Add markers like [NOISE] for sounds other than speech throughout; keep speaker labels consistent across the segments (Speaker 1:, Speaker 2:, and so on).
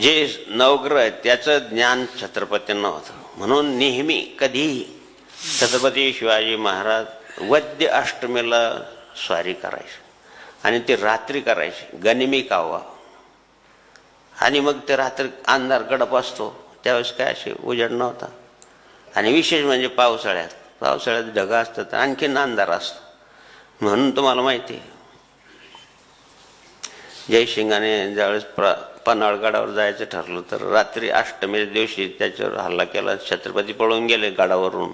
Speaker 1: जे नवग्रह आहेत त्याचं ज्ञान छत्रपतींना होतं. म्हणून नेहमी कधीही छत्रपती शिवाजी महाराज वद्य अष्टमीला स्वारी करायचे आणि ते रात्री करायचे गनिमी कावा. आणि मग ते रात्री अंधार गडप असतो त्यावेळेस काय असे उजेड नव्हता. आणि विशेष म्हणजे पावसाळ्यात पावसाळ्यात ढगा असतात आणखीन अंधार असतो. म्हणून तुम्हाला माहिती आहे. जयसिंगाने ज्यावेळेस प्र पन्हाळगडावर जायचं ठरलं तर रात्री अष्टमीच्या दिवशी त्याच्यावर हल्ला केला. छत्रपती पळून गेले गडावरून.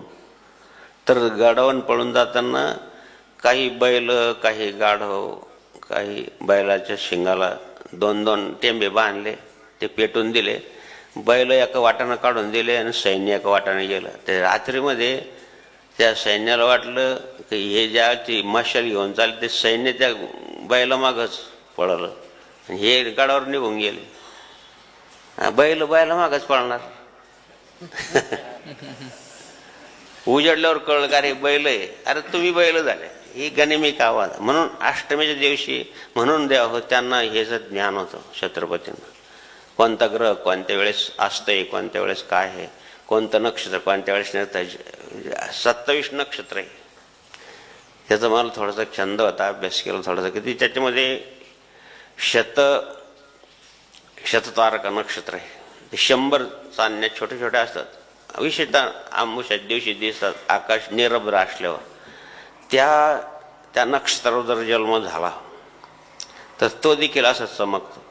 Speaker 1: तर गडावरून पळून जाताना काही बैल काही गाढव काही बैलाच्या शिंगाला दोन दोन टेंबे बांधले. ते पेटून दिले. बैल एका वाटानं काढून दिले आणि सैन्य एका वाटाने गेलं. ते रात्रीमध्ये त्या सैन्याला वाटलं की हे ज्या ती मशाल घेऊन चालले ते सैन्य त्या बैलामागंच पळलं. हे गडावर निघून गेले. बैल बैल मागच पळणार. [LAUGHS] उजडल्यावर कळलं का रे बैल आहे. अरे तुम्ही बैल झाले. ही गणिमिक आवाज. म्हणून अष्टमीच्या दिवशी म्हणून द्यावं हो त्यांना हेच ज्ञान होतं छत्रपतींना. कोणता ग्रह कोणत्या वेळेस असतंय कोणत्या वेळेस काय आहे कोणतं नक्षत्र कोणत्या वेळेस नसतं सत्तावीस नक्षत्र आहे. त्याचा मला थोडासा छंद होता अभ्यास केला थोडासा किती त्याच्यामध्ये शत शततारका नक्षत्र आहे. ते शंभर चांदण्या छोट्या छोट्या असतात. विशेषतः आंबुशात दिवशी दिसतात. आकाश निरभ्र असल्यावर. त्या त्या नक्षत्रावर जर जन्म झाला तर तो देखील असंच चमकतो.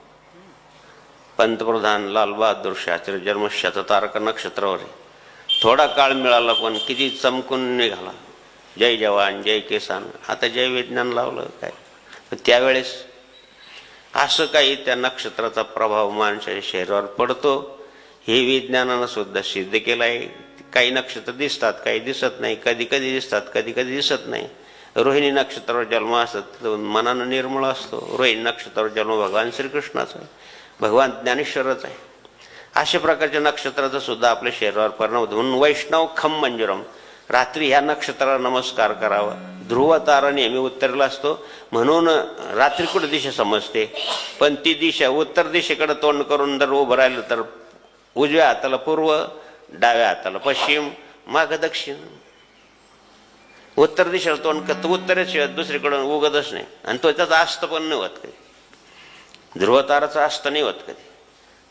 Speaker 1: पंतप्रधान लालबहादूर शास्त्री जन्म शततारका नक्षत्रावर आहे. थोडा काळ मिळाला पण किती चमकून निघाला. जय जवान जय किसान. आता जय विज्ञान लावलं काय? त्यावेळेस असं काही त्या नक्षत्राचा प्रभाव माणसाच्या शरीरावर पडतो. हे विज्ञानानं सुद्धा सिद्ध केलं आहे काही नक्षत्र दिसतात काही दिसत नाही. कधी कधी दिसतात कधी कधी दिसत नाही. रोहिणी नक्षत्रावर जन्म असतात मनानं निर्मळ असतो. रोहिणी नक्षत्रावर जन्म भगवान श्रीकृष्णाचा आहे. भगवान ज्ञानेश्वरच आहे. अशा प्रकारच्या नक्षत्राचा सुद्धा आपल्या शरीरावर परिणाम होतो. म्हणून वैष्णव खम मंजुरम रात्री ह्या नक्षत्राला नमस्कार करावा. ध्रुव तारा नेहमी उत्तरेला असतो. म्हणून रात्री दिशा समजते? पण ती दिशा उत्तर दिशेकडे तोंड करून जर उभं राहिलं तर उजव्या हाताला पूर्व डाव्या हाताला पश्चिम माग दक्षिण. उत्तर दिशेला तोंड करतं उत्तरेशिवाय दुसरीकडून उगतच नाही. आणि तो त्याचा अस्त पण नाही होत कधी. ध्रुवताराचा अस्त नाही होत कधी.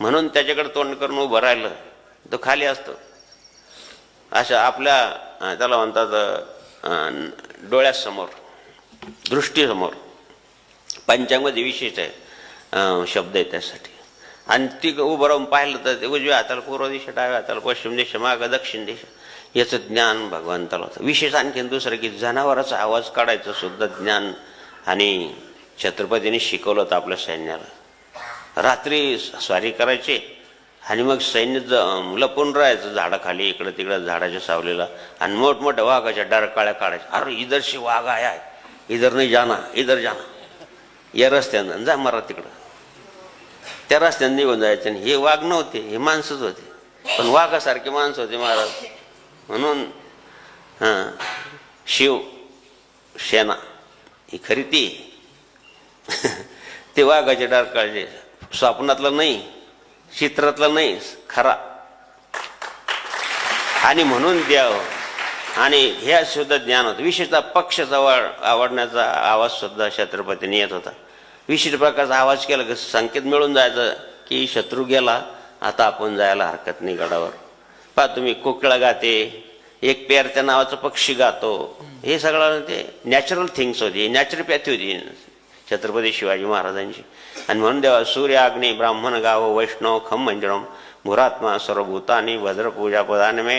Speaker 1: म्हणून त्याच्याकडे तोंड करून उभं राहिलं तो खाली असतो. अशा आपल्या त्याला म्हणतात डोळ्यासमोर दृष्टीसमोर पंचांगमध्ये विशेष आहे शब्द आहे त्यासाठी. आणि ती उभं राहून पाहिलं तर ते उजव्या हाताला पूर्व दिशा डाव्या हाताला पश्चिम दिशा मागं दक्षिण दिशा याचं ज्ञान भगवंताला होतं. विशेष आणखीन दुसरं की जनावराचा आवाज काढायचं सुद्धा ज्ञान आणि छत्रपतीने शिकवलं होतं आपल्या सैन्याला. रात्री स्वारी करायची आणि मग सैन्य ज- लपून राहायचं झाडाखाली इकडं तिकडं झाडाच्या सावलीला. आणि मोठमोठ्या वाघाच्या डरकाळ्या काढायच्या. अरे इधरशी वाघ आहे आहे. इधर नाही जाना इधर जाना या रस्त्यानं जा मरा तिकडं. त्या रस्त्याने निघून जायचे आणि हे वाघ नव्हते हे माणसंच होते. पण वाघासारखे माणसं होते महाराज. म्हणून हां शिव सेना ही खरी ती. [LAUGHS] ते वाघाचे डरकाळचे स्वप्नातलं नाही. चित्रातलं नाही खरा. आणि म्हणून द्यावं आणि ह्या सुद्धा ज्ञान होतं. विशेषतः पक्षाचा आवड आवडण्याचा आवाज सुद्धा छत्रपतीने येत होता. विशिष्ट प्रकारचा आवाज केला की संकेत मिळून जायचं की शत्रू गेला आता आपण जायला हरकत नाही गडावर. पहा तुम्ही कोकिळा गाते एक पेरच्या नावाचं पक्षी गातो. हे सगळं ते नॅचरल थिंग्स होती नॅचरोपॅथी होती छत्रपती शिवाजी महाराजांची. आणि म्हणून देवा सूर्य अग्नी ब्राह्मण गाव वैष्णव खम मंजरम भूरात्मा सर्वभूतानी भद्रपूजा पदाने मे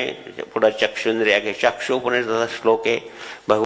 Speaker 1: पुढं चक्षुंद्रिया घे चक्षु श्लोके श्लोक भगव